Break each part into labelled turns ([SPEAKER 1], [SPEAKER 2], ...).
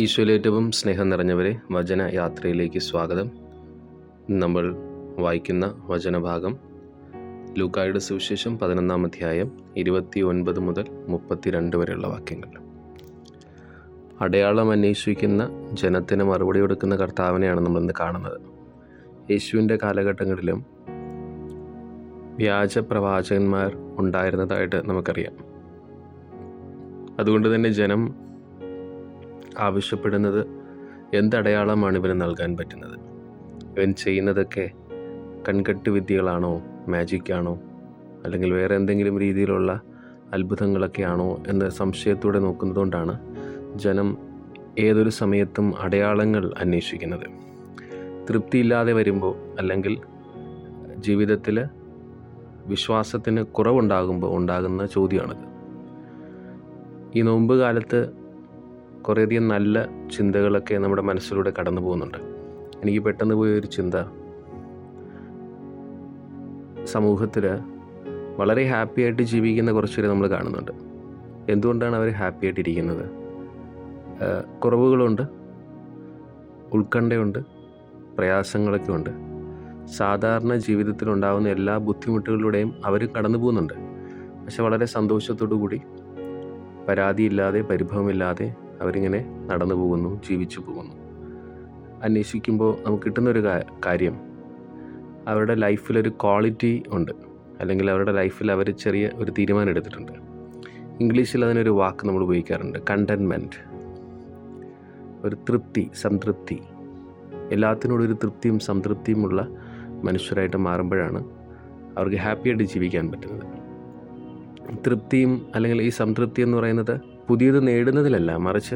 [SPEAKER 1] ഈശോയിലേറ്റവും സ്നേഹം നിറഞ്ഞവരെ വചന യാത്രയിലേക്ക് സ്വാഗതം. നമ്മൾ വായിക്കുന്ന വചനഭാഗം ലൂക്കായുടെ സുവിശേഷം പതിനൊന്നാം അധ്യായം ഇരുപത്തി ഒൻപത് മുതൽ മുപ്പത്തിരണ്ട് വരെയുള്ള വാക്യങ്ങൾ. അടയാളം അന്വേഷിക്കുന്ന ജനത്തിന് മറുപടി കൊടുക്കുന്ന കർത്താവിനെയാണ് നമ്മളിന്ന് കാണുന്നത്. യേശുവിന്റെ കാലഘട്ടങ്ങളിലും വ്യാജ പ്രവാചകന്മാർ ഉണ്ടായിരുന്നതായിട്ട് നമുക്കറിയാം. അതുകൊണ്ട് തന്നെ ജനം ആവശ്യപ്പെടുന്നത് എന്തടയാളമാണ് ഇവന് നൽകാൻ പറ്റുന്നത്? ഇവൻ ചെയ്യുന്നതൊക്കെ കൺകെട്ട് വിദ്യകളാണോ? മാജിക്കാണോ? അല്ലെങ്കിൽ വേറെ എന്തെങ്കിലും രീതിയിലുള്ള അത്ഭുതങ്ങളൊക്കെയാണോ എന്ന സംശയത്തോടെ നോക്കുന്നതുകൊണ്ടാണ് ജനം ഏതൊരു സമയത്തും അടയാളങ്ങൾ അന്വേഷിക്കുന്നത്. തൃപ്തിയില്ലാതെ വരുമ്പോൾ അല്ലെങ്കിൽ ജീവിതത്തിൽ വിശ്വാസത്തിന് കുറവുണ്ടാകുമ്പോൾ ഉണ്ടാകുന്ന ചോദ്യമാണിത്. ഈ നോമ്പ് കാലത്ത് കുറേയധികം നല്ല ചിന്തകളൊക്കെ നമ്മുടെ മനസ്സിലൂടെ കടന്നു പോകുന്നുണ്ട്. എനിക്ക് പെട്ടെന്ന് പോയ ഒരു ചിന്ത. സമൂഹത്തിൽ വളരെ ഹാപ്പി ആയിട്ട് ജീവിക്കുന്ന കുറച്ചുപേരെ നമ്മൾ കാണുന്നുണ്ട്. എന്തുകൊണ്ടാണ് അവർ ഹാപ്പി ആയിട്ടിരിക്കുന്നത് കുറവുകളുണ്ട് ഉത്കണ്ഠയുണ്ട് പ്രയാസങ്ങളൊക്കെ ഉണ്ട്. സാധാരണ ജീവിതത്തിലുണ്ടാകുന്ന എല്ലാ ബുദ്ധിമുട്ടുകളിലൂടെയും അവർ കടന്നു പോകുന്നുണ്ട്. പക്ഷെ വളരെ സന്തോഷത്തോടു കൂടി പരാതിയില്ലാതെ പരിഭവമില്ലാതെ അവരിങ്ങനെ നടന്നു പോകുന്നു ജീവിച്ചു പോകുന്നു. അന്വേഷിക്കുമ്പോൾ നമുക്ക് കിട്ടുന്നൊരു കാര്യം അവരുടെ ലൈഫിലൊരു ക്വാളിറ്റി ഉണ്ട്. അല്ലെങ്കിൽ അവരുടെ ലൈഫിൽ അവർ ചെറിയ ഒരു തീരുമാനം എടുത്തിട്ടുണ്ട്. ഇംഗ്ലീഷിൽ അതിനൊരു വാക്ക് നമ്മൾ ഉപയോഗിക്കാറുണ്ട് കണ്ടൻമെന്റ് ഒരു തൃപ്തി സംതൃപ്തി. എല്ലാത്തിനോടും ഒരു തൃപ്തിയും സംതൃപ്തിയുമുള്ള മനുഷ്യരായിട്ട് മാറുമ്പോഴാണ് അവർക്ക് ഹാപ്പിയായിട്ട് ജീവിക്കാൻ പറ്റുന്നത്. തൃപ്തിയും അല്ലെങ്കിൽ ഈ സംതൃപ്തി എന്ന് പറയുന്നത് പുതിയത് നേടുന്നതിലല്ല മറിച്ച്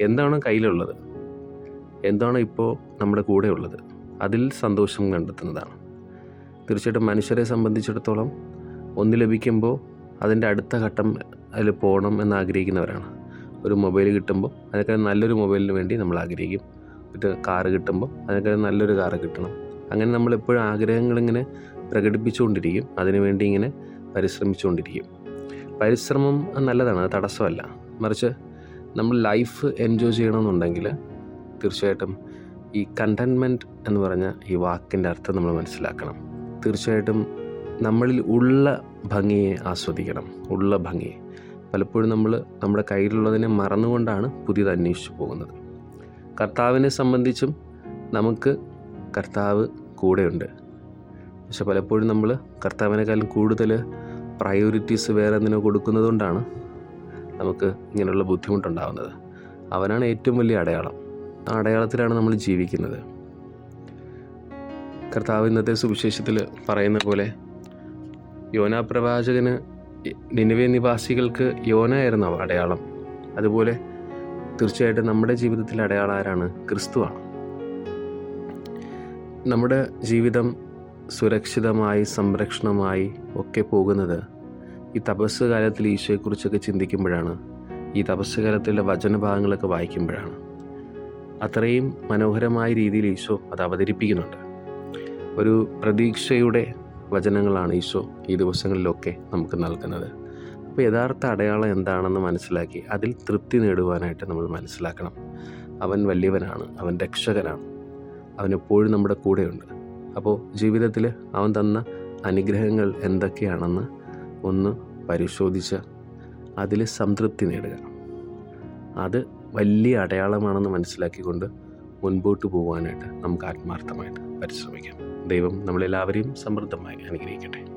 [SPEAKER 1] എന്താണോ കയ്യിലുള്ളത് എന്താണോ ഇപ്പോൾ നമ്മുടെ കൂടെ ഉള്ളത് അതിൽ സന്തോഷം കണ്ടെത്തുന്നതാണ്. തീർച്ചയായിട്ടും മനുഷ്യരെ സംബന്ധിച്ചിടത്തോളം ഒന്ന് ലഭിക്കുമ്പോൾ അതിന്റെ അടുത്ത ഘട്ടം അതിൽ പോകണം എന്ന് ആഗ്രഹിക്കുന്നവരാണ്. ഒരു മൊബൈൽ കിട്ടുമ്പോൾ അതിനേക്കാൾ നല്ലൊരു മൊബൈലിന് വേണ്ടി നമ്മൾ ആഗ്രഹിക്കും. ഒരു കാറ് കിട്ടുമ്പോൾ അതിനേക്കാൾ നല്ലൊരു കാറ് കിട്ടണം. അങ്ങനെ നമ്മൾ നമ്മളെപ്പോഴും ആഗ്രഹങ്ങളിങ്ങനെ പ്രകടിപ്പിച്ചുകൊണ്ടിരിക്കും. അതിനുവേണ്ടി ഇങ്ങനെ പരിശ്രമിച്ചുകൊണ്ടിരിക്കും. പരിശ്രമം നല്ലതാണ് അത് തടസ്സമല്ല. മറിച്ച് നമ്മൾ ലൈഫ് എൻജോയ് ചെയ്യണമെന്നുണ്ടെങ്കിൽ തീർച്ചയായിട്ടും ഈ കണ്ടൻമെന്റ് എന്ന് പറഞ്ഞ ഈ വാക്കിന്റെ അർത്ഥം നമ്മൾ മനസ്സിലാക്കണം. തീർച്ചയായിട്ടും നമ്മളിൽ ഉള്ള ഭംഗിയെ ആസ്വദിക്കണം. ഉള്ള ഭംഗിയെ. പലപ്പോഴും നമ്മൾ നമ്മുടെ കയ്യിലുള്ളതിനെ മറന്നുകൊണ്ടാണ് പുതിയത് അന്വേഷിച്ചു പോകുന്നത്. കർത്താവിനെ സംബന്ധിച്ചും നമുക്ക് കർത്താവ് കൂടെയുണ്ട്. പക്ഷെ പലപ്പോഴും നമ്മൾ കർത്താവിനേക്കാളും കൂടുതൽ പ്രയോറിറ്റീസ് വേറെ എന്തിനോ കൊടുക്കുന്നത് കൊണ്ടാണ് നമുക്ക് ഇങ്ങനെയുള്ള ബുദ്ധിമുട്ടുണ്ടാകുന്നത് അവനാണ് ഏറ്റവും വലിയ അടയാളം. ആ അടയാളത്തിലാണ് നമ്മൾ ജീവിക്കുന്നത്. കർത്താവ് ഇന്നത്തെ സുവിശേഷത്തിൽ പറയുന്ന പോലെ യോനാ പ്രവാചകന് നിലവേ നിവാസികൾക്ക് യോനായിരുന്നു അടയാളം. അതുപോലെ തീർച്ചയായിട്ടും നമ്മുടെ ജീവിതത്തിലെ അടയാളം ആരാണ്? ക്രിസ്തുവാണ് നമ്മുടെ ജീവിതം സുരക്ഷിതമായി സംരക്ഷണമായി ഒക്കെ പോകുന്നത് ഈ തപസ് കാലത്തിൽ ഈശോയെക്കുറിച്ചൊക്കെ ചിന്തിക്കുമ്പോഴാണ് ഈ തപസ് കാലത്തിലെ വചനഭാഗങ്ങളൊക്കെ വായിക്കുമ്പോഴാണ്. അത്രയും മനോഹരമായ രീതിയിൽ ഈശോ അത് അവതരിപ്പിക്കുന്നുണ്ട്. ഒരു പ്രതീക്ഷയുടെ വചനങ്ങളാണ് ഈശോ ഈ ദിവസങ്ങളിലൊക്കെ നമുക്ക് നൽകുന്നത്. അപ്പോൾ യഥാർത്ഥ അടയാളം എന്താണെന്ന് മനസ്സിലാക്കി അതിൽ തൃപ്തി നേടുവാനായിട്ട് നമ്മൾ മനസ്സിലാക്കണം. അവൻ വലിയവനാണ് അവൻ രക്ഷകനാണ് അവൻ എപ്പോഴും നമ്മുടെ കൂടെയുണ്ട്. അപ്പോൾ ജീവിതത്തിൽ അവൻ തന്ന അനുഗ്രഹങ്ങൾ എന്തൊക്കെയാണെന്ന് ഒന്ന് പരിശോധിച്ച് അതിൽ സംതൃപ്തി നേടുക. അത് വലിയ അടയാളമാണെന്ന് മനസ്സിലാക്കിക്കൊണ്ട് മുൻപോട്ട് പോകാനായിട്ട് നമുക്ക് ആത്മാർത്ഥമായിട്ട് പരിശ്രമിക്കാം. ദൈവം നമ്മളെല്ലാവരെയും സമൃദ്ധമായി അനുഗ്രഹിക്കട്ടെ.